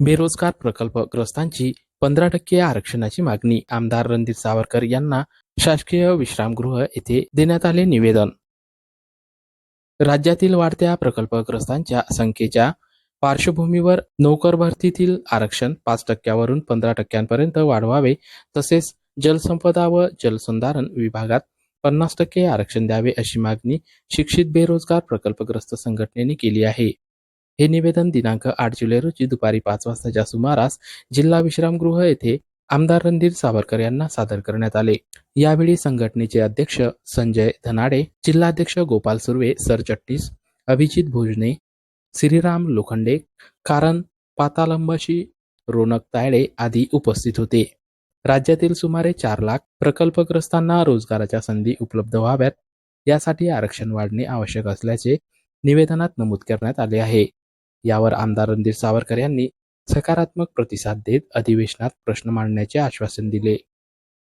बेरोजगार प्रकल्पग्रस्तांची पंधरा टक्के आरक्षणाची मागणी आमदार रणधीर सावरकर यांना शासकीय विश्रामगृह येथे देण्यात आले निवेदन. राज्यातील वाढत्या प्रकल्पग्रस्तांच्या संख्येच्या पार्श्वभूमीवर नोकर भरतीतील आरक्षण पाच टक्क्यावरून पंधरा टक्क्यांपर्यंत वाढवावे तसेच जलसंपदा व जलसंधारण विभागात पन्नास टक्के आरक्षण द्यावे अशी मागणी शिक्षित बेरोजगार प्रकल्पग्रस्त संघटनेने केली आहे. हे निवेदन दिनांक आठ जुलै रोजी दुपारी पाच वाजताच्या सुमारास जिल्हा विश्रामगृह येथे आमदार रणधीर सावरकर यांना सादर करण्यात आले. यावेळी संघटनेचे अध्यक्ष संजय धनाडे जिल्हाध्यक्ष गोपाल सुर्वे सरचट्टीस अभिजित भोजने श्रीराम लोखंडे कारण पातालंबाशी रोनक तायडे आदी उपस्थित होते. राज्यातील सुमारे चार लाख प्रकल्पग्रस्तांना रोजगाराच्या संधी उपलब्ध व्हाव्यात यासाठी आरक्षण वाढणे आवश्यक असल्याचे निवेदनात नमूद करण्यात आले आहे. यावर आमदार रणधीर सावरकर यांनी सकारात्मक प्रतिसाद देत अधिवेशनात प्रश्न मांडण्याचे आश्वासन दिले.